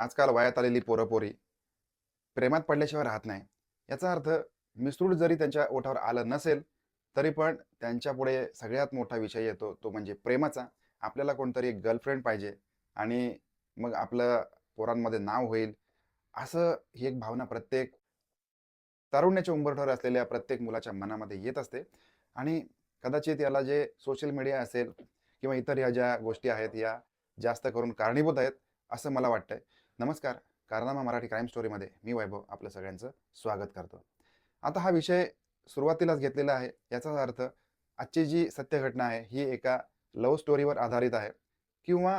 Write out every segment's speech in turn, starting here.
आजकाल वयात आलेली पोरपोरी प्रेमात पडल्याशिवाय राहत नाही. याचा अर्थ मिसरूड जरी त्यांच्या ओठावर आलं नसेल तरी पण त्यांच्यापुढे सगळ्यात मोठा विषय येतो तो म्हणजे प्रेमाचा. आपल्याला कोणतरी एक गर्लफ्रेंड पाहिजे आणि मग आपलं पोरांमध्ये नाव होईल. असं ही एक भावना प्रत्येक तारुण्याच्या उंबरठ्यावर असलेल्या प्रत्येक मुलाच्या मनामध्ये येत असते. आणि कदाचित याला जे सोशल मीडिया असेल किंवा इतर ह्या ज्या गोष्टी आहेत या जास्त करून कारणीभूत आहेत असं मला वाटतंय. नमस्कार. कारनामा मराठी क्राईम स्टोरीमध्ये मी वैभव आपलं सगळ्यांचं स्वागत करतो. आता हा विषय सुरुवातीलाच घेतलेला आहे. याचाच अर्थ आजची जी सत्य घटना आहे ही एका लव्ह स्टोरीवर आधारित आहे. किंवा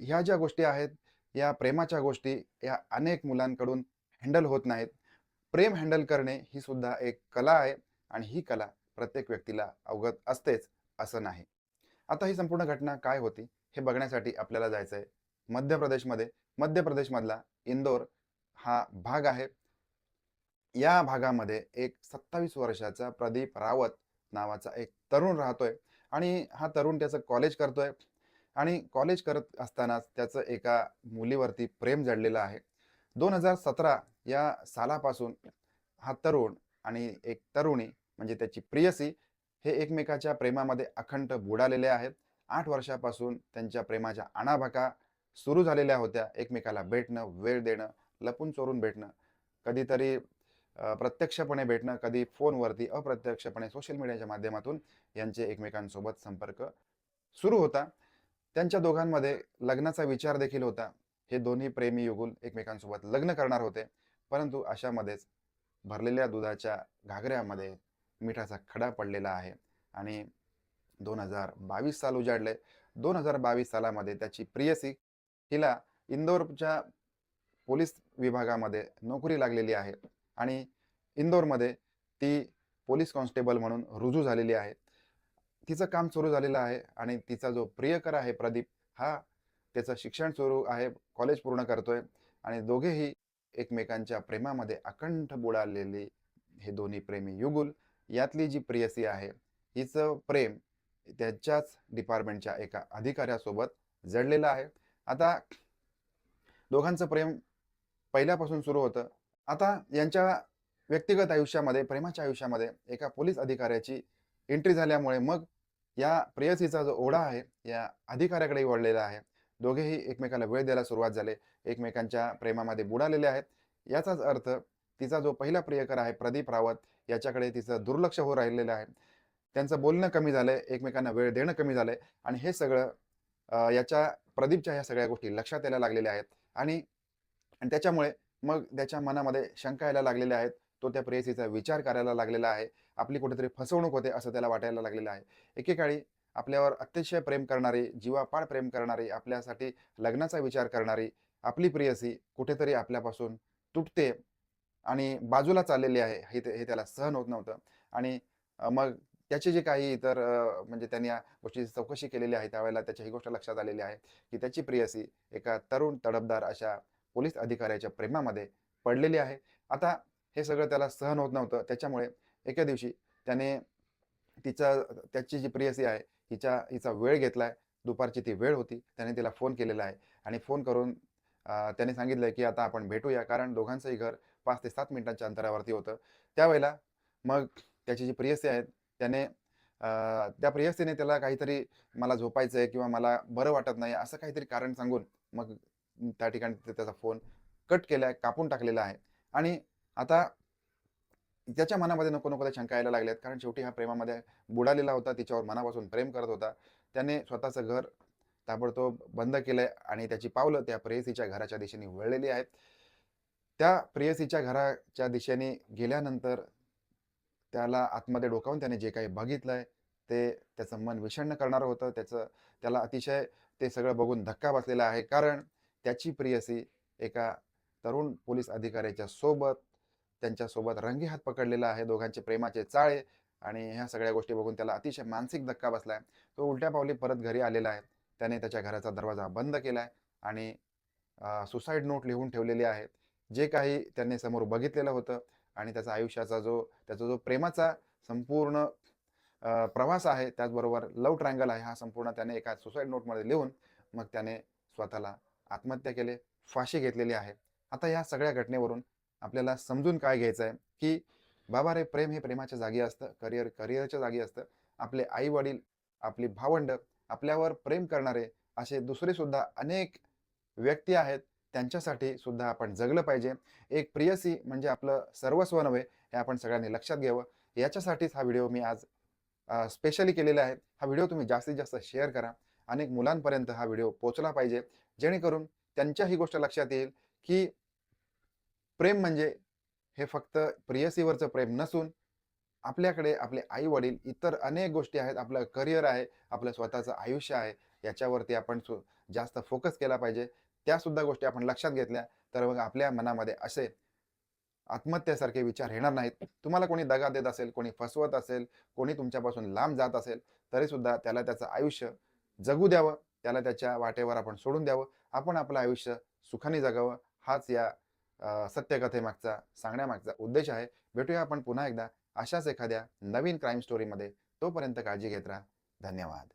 ह्या ज्या गोष्टी आहेत या प्रेमाच्या गोष्टी या अनेक मुलांकडून हँडल होत नाहीत. प्रेम हँडल करणे ही सुद्धा एक कला आहे आणि ही कला प्रत्येक व्यक्तीला अवगत असतेच असं नाही. आता ही संपूर्ण घटना काय होती हे बघण्यासाठी आपल्याला जायचं आहे मध्य प्रदेशमध्ये मध्य प्रदेशमधला इंदोर हा भाग आहे. या भागामध्ये एक सत्तावीस वर्षाचा प्रदीप रावत नावाचा एक तरुण राहतोय आणि हा तरुण त्याचं कॉलेज करतोय आणि कॉलेज करत असतानाच त्याचं एका मुलीवरती प्रेम जडलेलं आहे. दोन हजार सतरा या सालापासून हा तरुण आणि एक तरुणी म्हणजे त्याची प्रियसी हे एकमेकाच्या प्रेमामध्ये अखंड बुडालेले आहेत. आठ वर्षापासून त्यांच्या प्रेमाच्या आणाभाका सुरू झालेल्या होत्या एकमेकाला भेटणं वेळ देणं लपून चोरून भेटणं कधीतरी प्रत्यक्षपणे भेटणं कधी फोनवरती अप्रत्यक्षपणे सोशल मीडियाच्या माध्यमातून यांचे एकमेकांसोबत संपर्क सुरू होता. त्यांच्या दोघांमध्ये लग्नाचा विचार देखील होता. हे दोन्ही प्रेमी युगुल एकमेकांसोबत लग्न करणार होते. परंतु अशामध्येच भरलेल्या दुधाच्या घागऱ्यामध्ये मिठाचा खडा पडलेला आहे आणि दोन हजार बावीस साल उजाडले. दोन हजार बावीस सालामध्ये त्याची प्रियसी हिला इंदोरच्या पोलीस विभागामध्ये नोकरी लागलेली आहे आणि इंदोरमध्ये ती पोलीस कॉन्स्टेबल म्हणून रुजू झालेली आहे. तिचं काम सुरू झालेलं आहे आणि तिचा जो प्रियकर आहे प्रदीप हा त्याचं शिक्षण सुरू आहे कॉलेज पूर्ण करतोय आणि दोघेही एकमेकांच्या प्रेमामध्ये अखंड बुडालेली हे दोन्ही प्रेमी युगुल यातली जी प्रियसी आहे हिचं प्रेम त्याच्याच डिपार्टमेंटच्या एका अधिकाऱ्यासोबत जडलेलं आहे. आता दोघांचं प्रेम पहिल्यापासून सुरू होतं. आता यांच्या व्यक्तिगत आयुष्यामध्ये प्रेमाच्या आयुष्यामध्ये एका पोलीस अधिकाऱ्याची एंट्री झाल्यामुळे मग या प्रेयसीचा जो ओढा आहे या अधिकाऱ्याकडे वळलेला आहे. दोघेही एकमेकाला वेळ द्यायला सुरुवात झाले. एकमेकांच्या प्रेमामध्ये बुडालेले आहेत. याचाच अर्थ तिचा जो पहिला प्रियकर आहे प्रदीप रावत याच्याकडे तिचं दुर्लक्ष होऊ राहिलेलं आहे. त्यांचं बोलणं कमी झालंय एकमेकांना वेळ देणं कमी झालंय. आणि हे सगळं याच्या प्रदीपच्या ह्या सगळ्या गोष्टी लक्षात यायला लागलेल्या आहेत. आणि आणि त्याच्यामुळे मग त्याच्या मनामध्ये शंका यायला लागलेल्या आहेत. तो त्या प्रेयसीचा विचार करायला लागलेला आहे. आपली कुठेतरी फसवणूक होते असं त्याला वाटायला लागलेलं आहे. एकेकाळी आपल्यावर अतिशय प्रेम करणारी जीवापाड प्रेम करणारी आपल्यासाठी लग्नाचा विचार करणारी आपली प्रेयसी कुठेतरी आपल्यापासून तुटते आणि बाजूला चाललेली आहे. हे ते- हे त्याला सहन होत नव्हतं. आणि मग त्याचे जे काही इतर म्हणजे त्यांनी या गोष्टीची चौकशी केलेली आहे त्यावेळेला त्याच्या ही गोष्ट लक्षात आलेली आहे की त्याची प्रियसी एका तरुण तडफदार अशा पोलीस अधिकाऱ्याच्या प्रेमामध्ये पडलेली आहे. आता हे सगळं त्याला सहन होत नव्हतं. त्याच्यामुळे एका दिवशी त्याने तिचा त्याची जी प्रियसी आहे हिच्या हिचा वेळ घेतलाय. दुपारची ती वेळ होती. त्याने तिला फोन केलेला आहे आणि फोन करून त्याने सांगितलंय की आता आपण भेटूया कारण दोघांचंही घर पाच ते सात मिनिटांच्या अंतरावरती होतं. त्यावेळेला मग त्याची जी प्रियसी आहेत त्याने त्या प्रियसीने त्याला काहीतरी मला झोपायचं आहे किंवा मला बरं वाटत नाही असं काहीतरी कारण सांगून मग त्या ठिकाणी त्याचा फोन कट केला आहे कापून टाकलेला आहे. आणि आता त्याच्या मनामध्ये नको नको त्या शंका यायला लागल्यात. कारण शेवटी हा प्रेमामध्ये बुडालेला होता तिच्यावर मनापासून प्रेम करत होता. त्याने स्वतःचं घर ताबडतोब बंद केलंय आणि त्याची पावलं त्या प्रेयसीच्या घराच्या दिशेने वळलेली आहेत. त्या प्रेयसीच्या घराच्या दिशेने गेल्यानंतर त्याला आतमध्ये डोकावून त्याने जे काही बघितलंय ते त्याचं मन विषण्ण करणारं होतं. त्याचं त्याला अतिशय ते सगळं बघून धक्का बसलेला आहे. कारण त्याची प्रियसी एका तरुण पोलीस अधिकाऱ्याच्या सोबत त्यांच्यासोबत रंगी हात पकडलेला आहे. दोघांचे प्रेमाचे चाळे आणि ह्या सगळ्या गोष्टी बघून त्याला अतिशय मानसिक धक्का बसलाय. तो उलट्या पावली परत घरी आलेला आहे. त्याने त्याच्या घराचा दरवाजा बंद केलाय आणि सुसाईड नोट लिहून ठेवलेली आहे. जे काही त्यांनी समोर बघितलेलं होतं आणि त्याचा आयुष्याचा जो त्याचा जो प्रेमाचा संपूर्ण प्रवास आहे त्याचबरोबर लव ट्रँगल आहे हा संपूर्ण त्याने एका सुसाईड नोटमध्ये लिहून मग त्याने स्वतःला आत्महत्या केले फाशी घेतलेली आहे. आता या सगळ्या घटनेवरून आपल्याला समजून काय घ्यायचं आहे की बाबा रे प्रेम हे प्रेमाच्या जागी असतं करिअर करिअरच्या जागी असतं. आपले आई वडील आपली भावंड आपल्यावर प्रेम करणारे असे दुसरे सुद्धा अनेक व्यक्ती आहेत त्यांच्यासाठी सुद्धा आपण जगलं पाहिजे. एक प्रियसी म्हणजे आपलं सर्वस्व नव्हे हे आपण सगळ्यांनी लक्षात घ्यावं. याच्यासाठीच हा व्हिडिओ मी आज स्पेशली केलेला आहे. हा व्हिडिओ तुम्ही जास्तीत जास्त शेअर करा. अनेक मुलांपर्यंत हा व्हिडिओ पोचला पाहिजे. जेणेकरून त्यांच्या ही गोष्ट लक्षात येईल की प्रेम म्हणजे हे फक्त प्रियसीवरचं प्रेम नसून आपल्याकडे आपले आई वडील इतर अनेक गोष्टी आहेत. आपलं करिअर आहे आपलं स्वतःचं आयुष्य आहे. याच्यावरती आपण जास्त फोकस केला पाहिजे. त्या सुद्धा गोष्टी आपण लक्षात घेतल्या तर मग आपल्या मनामध्ये असे आत्महत्येसारखे विचार येणार नाहीत. तुम्हाला कोणी दगा देत असेल कोणी फसवत असेल कोणी तुमच्यापासून लांब जात असेल तरी सुद्धा त्याला त्याचं आयुष्य जगू द्यावं त्याला त्याच्या वाटेवर आपण सोडून द्यावं आपण आपलं आयुष्य सुखाने जगावं हाच या सत्यकथेमागचा सांगण्यामागचा उद्देश आहे. भेटूया आपण पुन्हा एकदा अशाच एखाद्या नवीन क्राईम स्टोरीमध्ये तोपर्यंत काळजी घेत राहा. धन्यवाद.